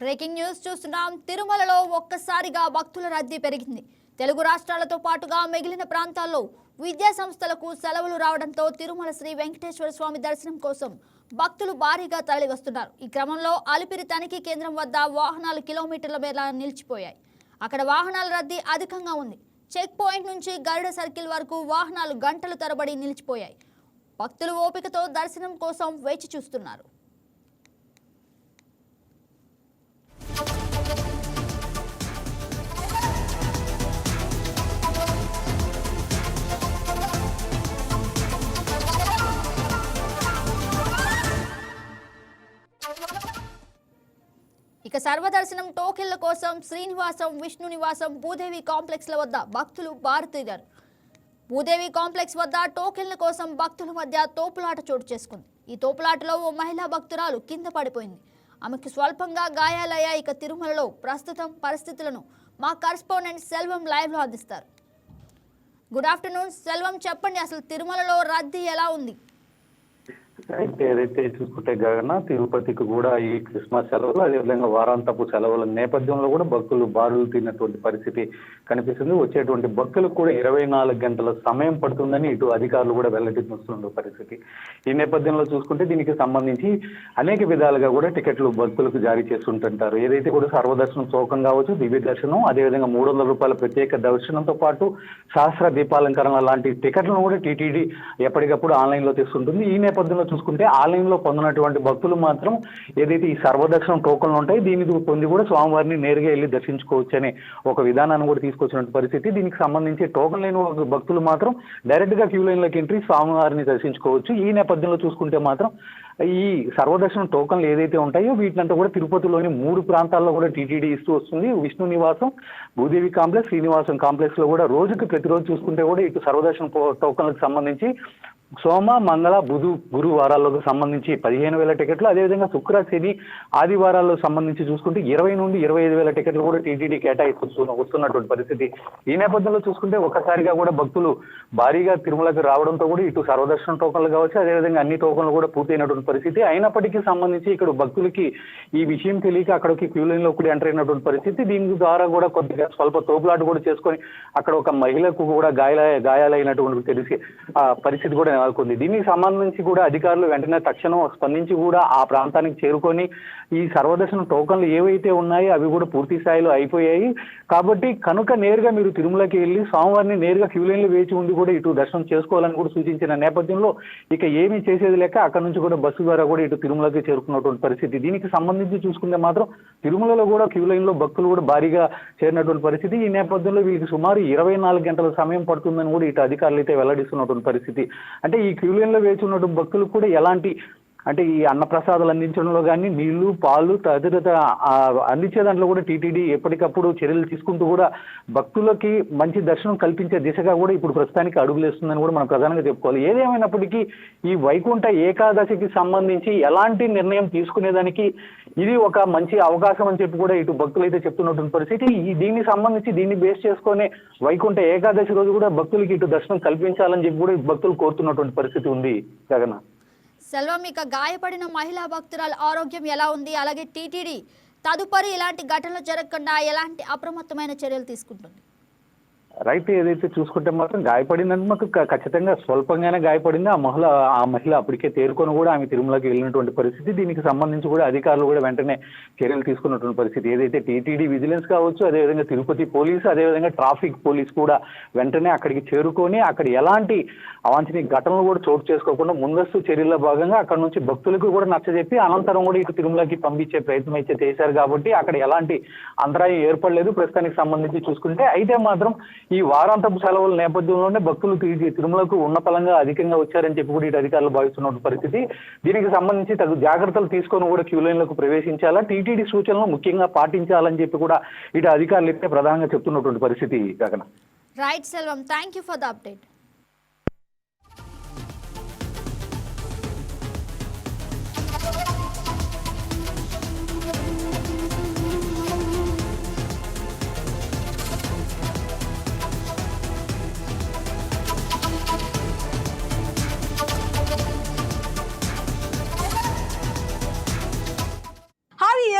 Breaking news చూస్తున్నాం. తిరుమలలో ఒక్కసారిగా భక్తుల రద్దీ పెరిగింది. తెలుగు రాష్ట్రాలతో పాటుగా మిగిలిన ప్రాంతాల్లో విద్యా సంస్థలకు సెలవులు రావడంతో తిరుమల శ్రీ వెంకటేశ్వర స్వామి దర్శనం కోసం భక్తులు భారీగా తరలి వస్తున్నారు ఈ క్రమంలో అలిపిరి తనిఖీ కేంద్రం వద్ద వాహనాలు కిలోమీటర్ల మేర నిలిచిపోయాయి. అక్కడ వాహనాల రద్దీ అధికంగా ఉంది. చెక్ పాయింట్ నుంచి గరుడ సర్కిల్ వరకు వాహనాలు గంటలు తరబడి నిలిచిపోయాయి. భక్తులు ఓపికతో దర్శనం కోసం వేచి చూస్తున్నారు. ఇక సర్వదర్శనం టోకెన్ల కోసం శ్రీనివాసం విష్ణు నివాసం భూదేవి కాంప్లెక్స్ల వద్ద భక్తులు బారుతీరారు భూదేవి కాంప్లెక్స్ వద్ద టోకెన్ల కోసం భక్తుల మధ్య తోపులాట చోటు చేసుకుంది. ఈ తోపులాటలో ఓ మహిళా భక్తురాలు కింద పడిపోయింది. ఆమెకు స్వల్పంగా గాయాలయ్యా ఇక తిరుమలలో ప్రస్తుతం పరిస్థితులను మా కరస్పాండెంట్ సెల్వం లైవ్లో అందిస్తారు. Good afternoon. సెల్వం చెప్పండి అసలు తిరుమలలో రద్దీ ఎలా ఉంది? అయితే ఏదైతే చూసుకుంటే గగన తిరుపతికి కూడా ఈ క్రిస్మస్ సెలవులు అదేవిధంగా వారాంతపు సెలవుల నేపథ్యంలో కూడా భక్తులు బారులు తిన్నటువంటి పరిస్థితి కనిపిస్తుంది. వచ్చేటువంటి భక్తులకు కూడా ఇరవై నాలుగు గంటల సమయం పడుతుందని ఇటు అధికారులు కూడా వెల్లడిస్తున్న పరిస్థితి. ఈ నేపథ్యంలో చూసుకుంటే దీనికి సంబంధించి అనేక విధాలుగా కూడా టికెట్లు భక్తులకు జారీ చేస్తుంటుంటారు. ఏదైతే కూడా సర్వదర్శనం చౌకం కావచ్చు దివ్య దర్శనం అదేవిధంగా మూడు వందల రూపాయల ప్రత్యేక దర్శనంతో పాటు సహస్ర దీపాలంకరణ లాంటి టికెట్లను కూడా టీటీడీ ఎప్పటికప్పుడు ఆన్లైన్లో తెస్తుంటుంది. ఈ నేపథ్యంలో చూసుకుంటే ఆలయంలో పొందినటువంటి భక్తులు మాత్రం ఏదైతే ఈ సర్వదర్శనం టోకన్లు ఉంటాయి దీని పొంది కూడా స్వామివారిని నేరుగా వెళ్ళి దర్శించుకోవచ్చు అనే ఒక విధానాన్ని కూడా తీసుకొచ్చినటువంటి పరిస్థితి. దీనికి సంబంధించి టోకన్ లేని భక్తులు మాత్రం డైరెక్ట్గా క్యూ లైన్లోకి ఎంట్రీ స్వామివారిని దర్శించుకోవచ్చు. ఈ నేపథ్యంలో చూసుకుంటే మాత్రం ఈ సర్వదర్శనం టోకన్లు ఏదైతే ఉంటాయో వీటినంతా కూడా తిరుపతిలోని మూడు ప్రాంతాల్లో కూడా టీటీడీ ఇస్తూ వస్తుంది. విష్ణు నివాసం భూదేవి కాంప్లెక్స్ శ్రీనివాసం కాంప్లెక్స్లో కూడా రోజుకి ప్రతిరోజు చూసుకుంటే కూడా ఇటు సర్వదర్శనం టోకన్లకు సంబంధించి సోమ మంగళ బుధు గురు వారాల్లోకి సంబంధించి పదిహేను వేల టికెట్లు. అదేవిధంగా శుక్ర శని ఆదివారాల్లో సంబంధించి చూసుకుంటే ఇరవై నుండి ఇరవై ఐదు వేల టికెట్లు కూడా టీటీడీ కేటాయిస్తూ వస్తున్నటువంటి పరిస్థితి. ఈ నేపథ్యంలో చూసుకుంటే ఒక్కసారిగా కూడా భక్తులు భారీగా తిరుమలకు రావడంతో కూడా ఇటు సర్వదర్శన టోకన్లు కావచ్చు అదేవిధంగా అన్ని టోకన్లు కూడా పూర్తయినటువంటి పరిస్థితి. అయినప్పటికీ సంబంధించి ఇక్కడ భక్తులకి ఈ విషయం తెలియక అక్కడికి క్యూ లో కూడా ఎంటర్ అయినటువంటి పరిస్థితి. దీని ద్వారా కూడా కొద్దిగా స్వల్ప తోపులాట కూడా చేసుకొని అక్కడ ఒక మహిళకు కూడా గాయాల గాయాలైనటువంటి తెలిసి ఆ పరిస్థితి కూడా నెలకొంది దీనికి సంబంధించి కూడా అధికారులు వెంటనే తక్షణం స్పందించి కూడా ఆ ప్రాంతానికి చేరుకొని ఈ సర్వదర్శన టోకన్లు ఏవైతే ఉన్నాయో అవి కూడా పూర్తి స్థాయిలో అయిపోయాయి. కాబట్టి కనుక నేరుగా మీరు తిరుమలకి వెళ్ళి స్వామివారిని నేరుగా క్యూ లైన్లో వేచి ఉండి కూడా ఇటు దర్శనం చేసుకోవాలని కూడా సూచించిన నేపథ్యంలో ఇక ఏమీ చేసేది లేక అక్కడ నుంచి కూడా బస్సు ద్వారా కూడా ఇటు తిరుమలకి చేరుకున్నటువంటి పరిస్థితి. దీనికి సంబంధించి చూసుకుంటే మాత్రం తిరుమలలో కూడా క్యూ లైన్లో భక్తులు కూడా భారీగా చేరినటువంటి పరిస్థితి. ఈ నేపథ్యంలో వీళ్ళకి సుమారు ఇరవై నాలుగు గంటల సమయం పడుతుందని కూడా ఇటు అధికారులు అయితే వెల్లడిస్తున్నటువంటి పరిస్థితి. అంటే ఈ క్యూ లో వేచి ఉన్నటువంటి భక్తులు కూడా ఎలాంటి అంటే ఈ అన్నప్రసాదాలు అందించడంలో కానీ నీళ్ళు పాలు తదితర అందించే దాంట్లో కూడా టీటీడీ ఎప్పటికప్పుడు చర్యలు తీసుకుంటూ కూడా భక్తులకి మంచి దర్శనం కల్పించే దిశగా కూడా ఇప్పుడు ప్రస్తుతానికి అడుగులేస్తుందని కూడా మనం ప్రధానంగా చెప్పుకోవాలి. ఏదేమైనప్పటికీ ఈ వైకుంఠ ఏకాదశికి సంబంధించి ఎలాంటి నిర్ణయం తీసుకునేదానికి ఇది ఒక మంచి అవకాశం అని చెప్పి కూడా ఇటు భక్తులు అయితే చెప్తున్నటువంటి పరిస్థితి. ఈ దీనికి సంబంధించి దీన్ని బేస్ చేసుకొని వైకుంఠ ఏకాదశి రోజు కూడా భక్తులకి ఇటు దర్శనం కల్పించాలని చెప్పి కూడా భక్తులు కోరుతున్నటువంటి పరిస్థితి ఉంది జగన్. సెల్వం ఇక గాయపడిన మహిళా భక్తురాల ఆరోగ్యం ఎలా ఉంది? అలాగే టీటీడీ తదుపరి ఇలాంటి ఘటనలు జరగకుండా ఎలాంటి అప్రమత్తమైన చర్యలు తీసుకుంటుంది? రైట్ ఏదైతే చూసుకుంటే మాత్రం గాయపడిందని మాకు ఖచ్చితంగా స్వల్పంగానే గాయపడింది. ఆ మహిళ ఆ మహిళ అప్పటికే తేరుకొని కూడా ఆమె తిరుమలకి వెళ్ళినటువంటి పరిస్థితి. దీనికి సంబంధించి కూడా అధికారులు కూడా వెంటనే చర్యలు తీసుకున్నటువంటి పరిస్థితి. ఏదైతే టీటీడీ విజిలెన్స్ కావచ్చు అదేవిధంగా తిరుపతి పోలీసు అదేవిధంగా ట్రాఫిక్ పోలీస్ కూడా వెంటనే అక్కడికి చేరుకొని అక్కడ ఎలాంటి అవాంఛనీయ ఘటనలు కూడా చోటు చేసుకోకుండా ముందస్తు చర్యల్లో భాగంగా అక్కడ నుంచి భక్తులకు కూడా నచ్చజెప్పి అనంతరం కూడా ఇటు తిరుమలకి పంపించే ప్రయత్నం అయితే చేశారు కాబట్టి అక్కడ ఎలాంటి అంతరాయం ఏర్పడలేదు. ప్రస్తుతానికి సంబంధించి చూసుకుంటే అయితే మాత్రం ఈ వారాంతపు సెలవుల నేపథ్యంలోనే భక్తులు తిరిగి తిరుమలకు ఉన్నపలంగా అధికంగా వచ్చారని చెప్పి కూడా ఇటు అధికారులు భావిస్తున్న పరిస్థితి. దీనికి సంబంధించి తగు జాగ్రత్తలు తీసుకొని కూడా క్యూ లైన్లకు ప్రవేశించాలా? టీటీడీ సూచనలు ముఖ్యంగా పాటించాలని చెప్పి కూడా ఇటు అధికారులు అయితే ప్రధానంగా చెప్తున్నటువంటి పరిస్థితి Gagana. Right Selvam. Thank you for the update.